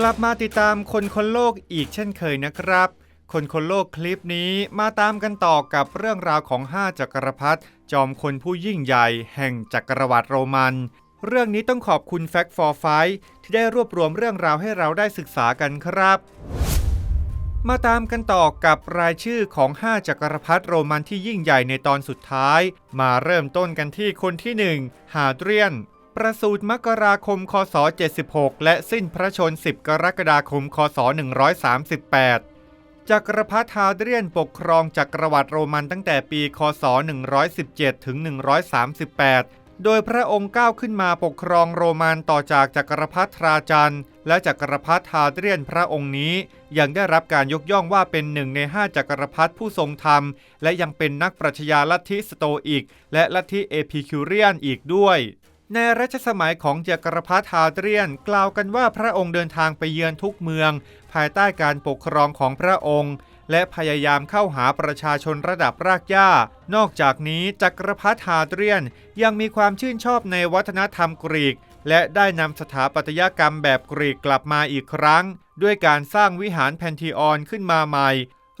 กลับมาติดตามคนคนโลกอีกเช่นเคยนะครับ คนคนโลกคลิปนี้มาตามกันต่อกับเรื่องราวของ 5 จักรพรรดิจอมคนผู้ยิ่งใหญ่แห่งจักรวรรดิโรมัน เรื่องนี้ต้องขอบคุณ Fact for Fight ที่ได้รวบรวมเรื่องราวให้เราได้ศึกษากันครับ มาตามกันต่อกับรายชื่อของ 5 จักรพรรดิโรมันที่ยิ่งใหญ่ในตอนสุดท้าย มาเริ่มต้นกันที่คนที่1ฮาเดรียน ประสูติมกราคม คศ 76 และสิ้นพระชน 10 กรกฎาคม คศ 138 จักรพรรดิฮาเดรียนปกครองจักรวรรดิโรมันตั้งแต่ปี คศ 117 ถึง 138 โดยพระองค์ก้าวขึ้นมาปกครองโรมันต่อจากจักรพรรดิทราจันและจักรพรรดิฮาเดรียนพระองค์นี้ ยังได้รับการยกย่องว่าเป็นหนึ่งในห้าจักรพรรดิผู้ทรงธรรม และยังเป็นนักปรัชญาลัทธิสโตอิก และลัทธิเอพิคิวเรียนอีกด้วย ในรัชสมัยของจักรพรรดิฮาเดรียน กล่าวกันว่าพระองค์เดินทางไปเยือนทุกเมือง ภายใต้การปกครองของพระองค์ และพยายามเข้าหาประชาชนระดับรากหญ้า นอกจากนี้จักรพรรดิฮาเดรียนยังมีความชื่นชอบในวัฒนธรรมกรีก และได้นำสถาปัตยกรรมแบบกรีกกลับมาอีกครั้ง ด้วยการสร้างวิหารแพนธีออนขึ้นมาใหม่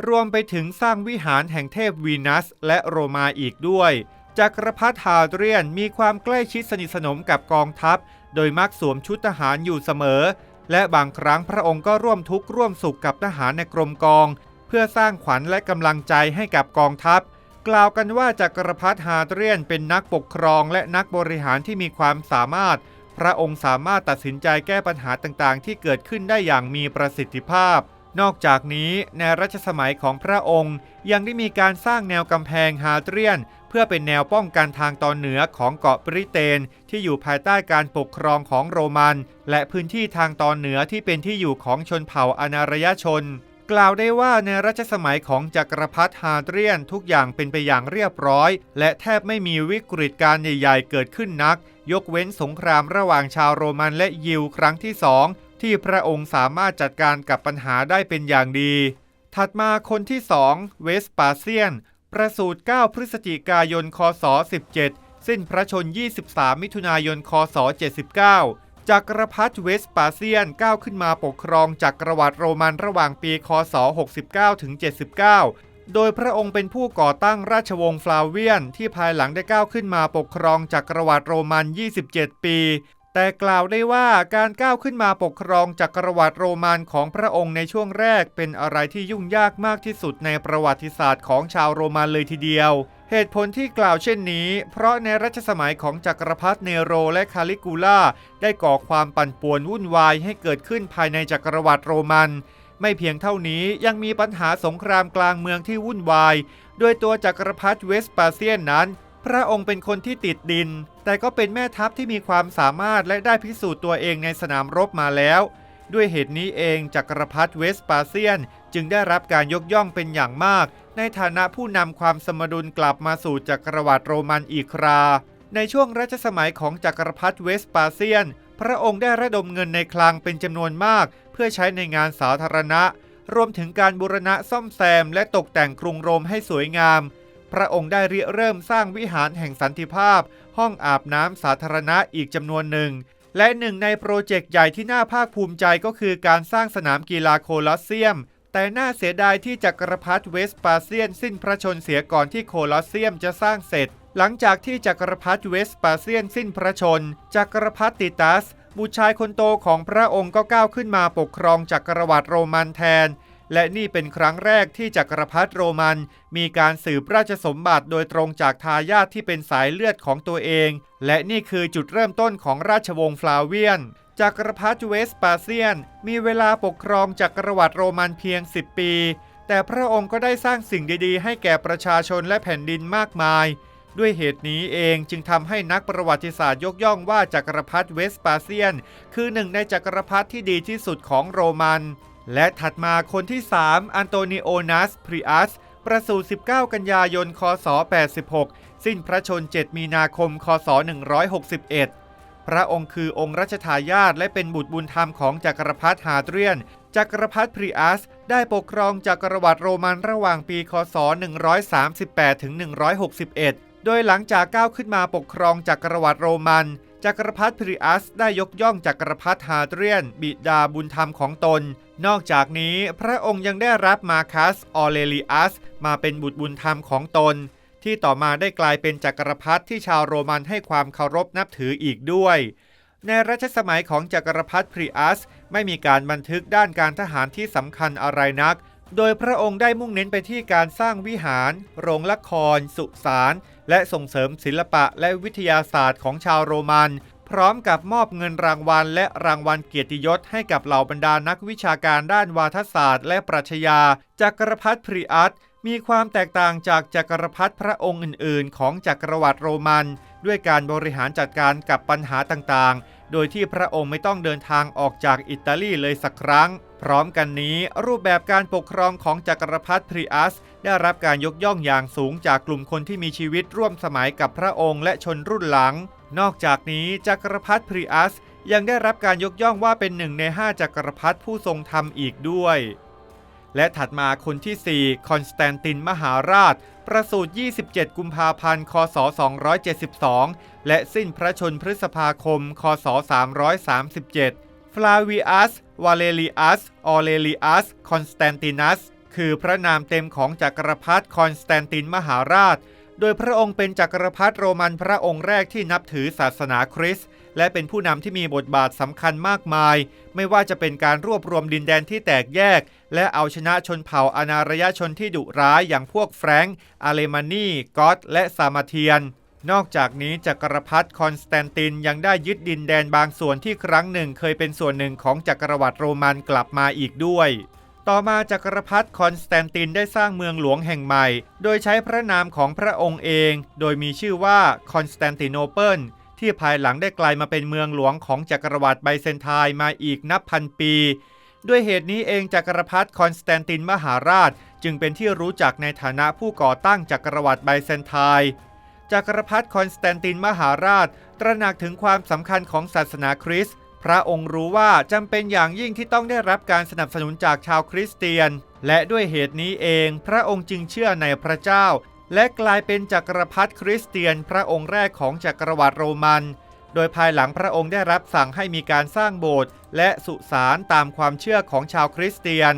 รวมไปถึงสร้างวิหารแห่งเทพวีนัส และโรมาอีกด้วย จักรพรรดิฮาเดรียนมีความใกล้ชิดสนิทสนมกับกองทัพ โดยมักสวมชุดทหารอยู่เสมอ และบางครั้งพระองค์ก็ร่วมทุกข์ร่วมสุขกับทหารในกรมกอง เพื่อสร้างขวัญและกำลังใจให้กับกองทัพ กล่าวกันว่าจักรพรรดิฮาเดรียนเป็นนักปกครองและนักบริหารที่มีความสามารถ พระองค์สามารถตัดสินใจแก้ปัญหาต่างๆ ที่เกิดขึ้นได้อย่างมีประสิทธิภาพ นอกจากนี้ในรัชสมัยของพระองค์ ยังได้มีการสร้างแนวกำแพงฮาเดรียน เพื่อเป็นแนวป้องกันทางตอนเหนือของเกาะบริเตน ที่อยู่ภายใต้การปกครองของโรมัน และพื้นที่ทางตอนเหนือที่เป็นที่อยู่ของชนเผ่าอนารยชน กล่าวได้ว่าในรัชสมัยของจักรพรรดิฮาเดรียนทุกอย่างเป็นไปอย่างเรียบร้อย และแทบไม่มีวิกฤตการณ์ใหญ่ ๆ เกิดขึ้นนัก ยกเว้นสงครามระหว่างชาวโรมันและยิวครั้งที่สอง ที่พระองค์สามารถจัดการกับปัญหาได้เป็นอย่างดี ถัดมาคนที่สองเวสปาเซียน ประสูติ 9 พฤศจิกายน คศ 17 สิ้นพระชน 23 มิถุนายน คศ 79 จักรพรรดิเวสปาเซียนก้าวขึ้นมาปกครองจักรวรรดิโรมันระหว่างปี คศ 69 ถึง 79โดยพระองค์เป็นผู้ก่อตั้งราชวงศ์ฟลาเวียน ที่ภายหลังได้ก้าวขึ้นมาปกครองจักรวรรดิโรมัน 27 ปี แต่กล่าวได้ว่าการก้าวขึ้นมาปกครองจักรวรรดิโรมันของพระองค์ในช่วงแรกเป็นอะไรที่ยุ่งยากมากที่สุดในประวัติศาสตร์ของชาวโรมันเลยทีเดียว เหตุผลที่กล่าวเช่นนี้ เพราะในรัชสมัยของจักรพรรดิเนโรและคาลิกูล่าได้ก่อความปั่นป่วนวุ่นวายให้เกิดขึ้นภายในจักรวรรดิโรมัน ไม่เพียงเท่านี้ยังมีปัญหาสงครามกลางเมืองที่วุ่นวาย โดยตัวจักรพรรดิเวสปาเซียนนั้น พระองค์เป็นคนที่ติดดิน แต่ก็เป็นแม่ทัพที่มีความสามารถและได้พิสูจน์ตัวเองในสนามรบมาแล้ว ด้วยเหตุนี้เองจักรพรรดิเวสปาเซียน จึงได้รับการยกย่องเป็นอย่างมาก ในฐานะผู้นำความสมดุลกลับมาสู่จักรวรรดิโรมันอีกครา ในช่วงรัชสมัยของจักรพรรดิเวสปาเซียน พระองค์ได้ระดมเงินในคลังเป็นจำนวนมาก เพื่อใช้ในงานสาธารณะ รวมถึงการบูรณะซ่อมแซมและตกแต่งกรุงโรมให้สวยงาม พระองค์ได้ริเริ่มสร้างวิหารแห่งสันติภาพ ห้องอาบน้ำสาธารณะอีกจำนวนหนึ่ง และหนึ่งในโปรเจกต์ใหญ่ที่น่าภาคภูมิใจก็คือการสร้างสนามกีฬาโคลอสเซียม แต่น่าเสียดายที่จักรพรรดิเวสปาเซียนสิ้นพระชนเสียก่อนที่โคลอสเซียมจะสร้างเสร็จ หลังจากที่จักรพรรดิเวสปาเซียนสิ้นพระชน จักรพรรดิติตัสบุตรชายคนโตของพระองค์ก็ก้าวขึ้นมาปกครองจักรวรรดิโรมันแทน และนี่เป็นครั้งแรกที่จักรพรรดิโรมัน มีการสืบราชสมบัติโดยตรงจากทายาทที่เป็นสายเลือดของตัวเอง และนี่คือจุดเริ่มต้นของราชวงศ์ฟลาเวียนจักรพรรดิเวสปาเซียน มีเวลาปกครองจักรวรรดิโรมันเพียง 10 ปี แต่พระองค์ก็ได้สร้างสิ่งดีๆ ให้แก่ประชาชนและแผ่นดินมากมาย ด้วยเหตุนี้เองจึงทำให้นักประวัติศาสตร์ยกย่องว่าจักรพรรดิเวสปาเซียน คือหนึ่งในจักรพรรดิที่ดีที่สุดของโรมัน และถัดมาคนที่ 3 อันโตนิโอนัส พริอัส ประสูติ19 กันยายน คศ 86 สิ้นพระชน 7 มีนาคม คศ 161 พระองค์คือองค์รัชทายาทและเป็นบุตรบุญธรรมของจักรพรรดิฮาเดรียน จักรพรรดิพริอัส ได้ปกครองจักรวรรดิโรมันระหว่างปี คศ 138 ถึง 161 โดยหลังจากก้าวขึ้นมาปกครองจักรวรรดิโรมัน จักรพรรดิพริอัสได้ยกย่องจักรพรรดิฮาเดรียน บิดาบุญธรรมของตน นอกจากนี้พระองค์ยังได้รับมาคัสออเรลิอัส มาเป็นบุตรบุญธรรมของตน ที่ต่อมาได้กลายเป็นจักรพรรดิที่ชาวโรมันให้ความเคารพนับถืออีกด้วย ในรัชสมัยของจักรพรรดิพริอัส ไม่มีการบันทึกด้านการทหารที่สำคัญอะไรนัก โดยพระองค์ได้มุ่งเน้นไปที่การสร้างวิหาร โรงละคร สุสาน และส่งเสริมศิลปะและวิทยาศาสตร์ของชาวโรมัน พร้อมกับมอบเงินรางวัล และรางวัลเกียรติยศให้กับเหล่าบรรดานักวิชาการด้านวาทศาสตร์ และปรัชญาจักรพรรดิพริอัสมีความแตกต่างจากจักรพรรดิพระองค์อื่น ๆ ของจักรวรรดิโรมัน ด้วยการบริหารจัดการกับปัญหาต่างๆ โดยที่พระองค์ไม่ต้องเดินทางออกจากอิตาลีเลยสักครั้ง พร้อมกันนี้รูปแบบการปกครองของจักรพรรดิพริอัส ได้รับการยกย่องอย่างสูงจากกลุ่มคนที่มีชีวิตร่วมสมัยกับพระองค์และชนรุ่นหลัง นอกจากนี้จักรพรรดิพริอัสยังได้รับการยกย่องว่าเป็นหนึ่งในห้าจักรพรรดิผู้ทรงธรรมอีกด้วย และถัดมาคนที่ 4 คอนสแตนตินมหาราช ประสูติ 27 กุมภาพันธ์ คศ 272 และสิ้นพระชนพฤษภาคม คศ 337 ฟลาวิอัส วาเลริอัส ออเลริอัส คอนสแตนตินัส คือพระนามเต็มของจักรพรรดิคอนสแตนตินมหาราช โดยพระองค์เป็นจักรพรรดิโรมันพระองค์แรกที่นับถือศาสนาคริสต์ และเป็นผู้นำที่มีบทบาทสำคัญมากมาย ไม่ว่าจะเป็นการรวบรวมดินแดนที่แตกแยก และเอาชนะชนเผ่าอานารยชนที่ดุร้ายอย่างพวกแฟรงก์อาเลมานีกอตและซามาเทียน นอกจากนี้จักรพรรดิคอนสแตนตินยังได้ยึดดินแดนบางส่วนที่ครั้งหนึ่งเคยเป็นส่วนหนึ่งของจักรวรรดิโรมันกลับมาอีกด้วยต่อมาจักรพรรดิคอนสแตนตินได้สร้างเมืองหลวงแห่งใหม่ โดยใช้พระนามของพระองค์เอง โดยมีชื่อว่าคอนสแตนติโนเปิล ที่ภายหลังได้กลายมาเป็นเมืองหลวงของจักรวรรดิไบเซนไทน์มาอีกนับพันปี ด้วยเหตุนี้เองจักรพรรดิคอนสแตนตินมหาราช จึงเป็นที่รู้จักในฐานะผู้ก่อตั้งจักรวรรดิไบเซนไทน์จักรพรรดิคอนสแตนตินมหาราช ตระหนักถึงความสำคัญของศาสนาคริสต์พระองค์รู้ว่าจำเป็นอย่างยิ่งที่ต้องได้รับการสนับสนุนจากชาวคริสเตียน และด้วยเหตุนี้เอง พระองค์จึงเชื่อในพระเจ้า และกลายเป็นจักรพรรดิคริสเตียนพระองค์แรกของจักรวรรดิโรมัน โดยภายหลังพระองค์ได้รับสั่งให้มีการสร้างโบสถ์และสุสานตามความเชื่อของชาวคริสเตียน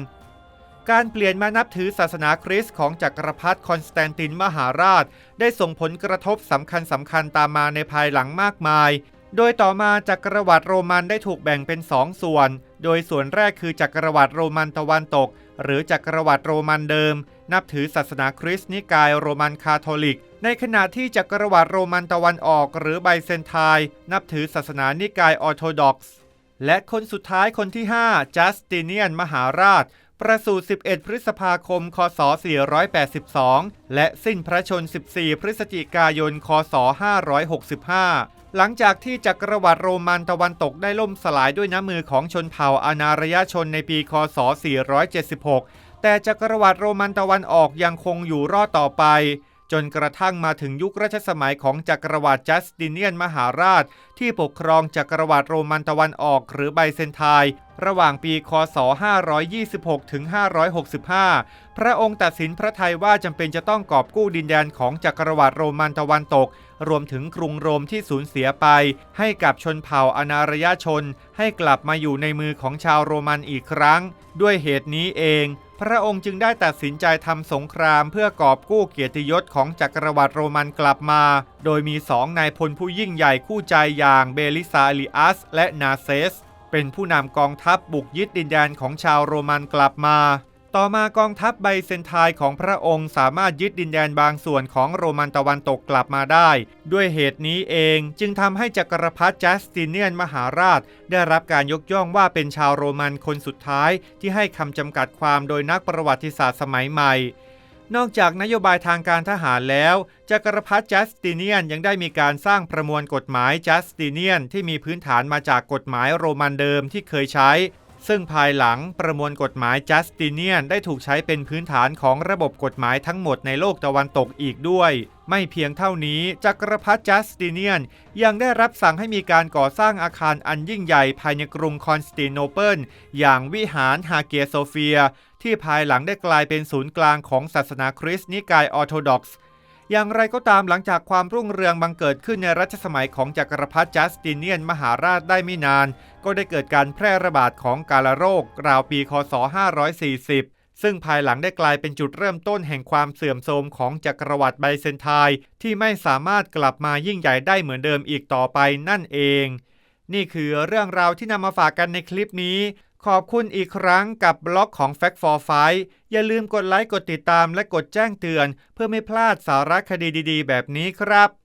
การเปลี่ยนมานับถือศาสนาคริสต์ของจักรพรรดิคอนสแตนตินมหาราช ได้ส่งผลกระทบสำคัญสำคัญตามมาในภายหลังมากมาย โดยต่อมาจักรวรรดิโรมันได้ถูกแบ่งเป็นสองส่วน โดยส่วนแรกคือจักรวรรดิโรมันตะวันตก หรือจักรวรรดิโรมันเดิม นับถือศาสนาคริสต์นิกายโรมันคาทอลิก ในขณะที่จักรวรรดิโรมันตะวันออกหรือไบเซนไทน์นับถือศาสนานิกายออร์โธดอกซ์ และคนสุดท้ายคนที่ 5 จัสติเนียนมหาราช ประสูติ11 พฤษภาคม คศ 482 และสิ้นพระชน 14 พฤศจิกายน คศ 565หลังจากที่จักรวรรดิโรมันตะวันตกได้ล่มสลายด้วยน้ำมือของชนเผ่าอานารยชนในปี คศ 476 แต่จักรวรรดิโรมันตะวันออกยังคงอยู่รอดต่อไป จนกระทั่งมาถึงยุครัชสมัยของจักรวรรดิจัสติเนียนมหาราช ที่ปกครองจักรวรรดิโรมันตะวันออกหรือไบเซนไทน์ระหว่างปี คศ 526 ถึง 565 พระองค์ตัดสินพระทัยว่าจำเป็นจะต้องกอบกู้ดินแดนของจักรวรรดิโรมันตะวันตก รวมถึงกรุงโรมที่สูญเสียไป ให้กับชนเผ่าอานารยชน ให้กลับมาอยู่ในมือของชาวโรมันอีกครั้ง ด้วยเหตุนี้เอง พระองค์จึงได้ตัดสินใจทำสงครามเพื่อกอบกู้เกียรติยศของจักรวรรดิโรมันกลับมา โดยมีสองนายพลผู้ยิ่งใหญ่คู่ใจอย่างเบลิซาลิอัสและนาเซส เป็นผู้นำกองทัพบุกยึดดินแดนของชาวโรมันกลับมา ต่อมากองทัพไบเซนไทน์ของพระองค์สามารถยึดดินแดนบางส่วนของโรมันตะวันตกกลับมาได้ ด้วยเหตุนี้เองจึงทำให้จักรพรรดิจัสติเนียนมหาราช ได้รับการยกย่องว่าเป็นชาวโรมันคนสุดท้ายที่ให้คำจำกัดความโดยนักประวัติศาสตร์สมัยใหม่ นอกจากนโยบายทางการทหารแล้ว จักรพรรดิจัสติเนียนยังได้มีการสร้างประมวลกฎหมายจัสติเนียนที่มีพื้นฐานมาจากกฎหมายโรมันเดิมที่เคยใช้ ซึ่งภายหลังประมวลกฎหมายจัสติเนียนได้ถูกใช้เป็นพื้นฐานของระบบกฎหมายทั้งหมดในโลกตะวันตกอีกด้วย ไม่เพียงเท่านี้จักรพรรดิจัสติเนียนยังได้รับสั่งให้มีการก่อสร้างอาคารอันยิ่งใหญ่ภายในกรุงคอนสแตนโนเปิลอย่างวิหารฮาเกียโซเฟีย ที่ภายหลังได้กลายเป็นศูนย์กลางของศาสนาคริสต์นิกายออร์โธดอกซ์ อย่างไรก็ตามหลังจากความรุ่งเรืองบังเกิดขึ้นในรัชสมัยของจักรพรรดิจัสติเนียนมหาราชได้ไม่นาน ก็ได้เกิดการแพร่ระบาดของกาฬโรคราวปีคศ 540 ซึ่งภายหลังได้กลายเป็นจุดเริ่มต้นแห่งความเสื่อมโทรมของจักรวรรดิไบเซนไทน์ที่ไม่สามารถกลับมายิ่งใหญ่ได้เหมือนเดิมอีกต่อไปนั่นเอง นี่คือเรื่องราวที่นำมาฝากกันในคลิปนี้ ขอบคุณอีกครั้งกับบล็อกของ Fact for Fight อย่าลืมกดไลค์ กดติดตามและกดแจ้งเตือน เพื่อไม่พลาดสาระคดีดีๆ แบบนี้ครับ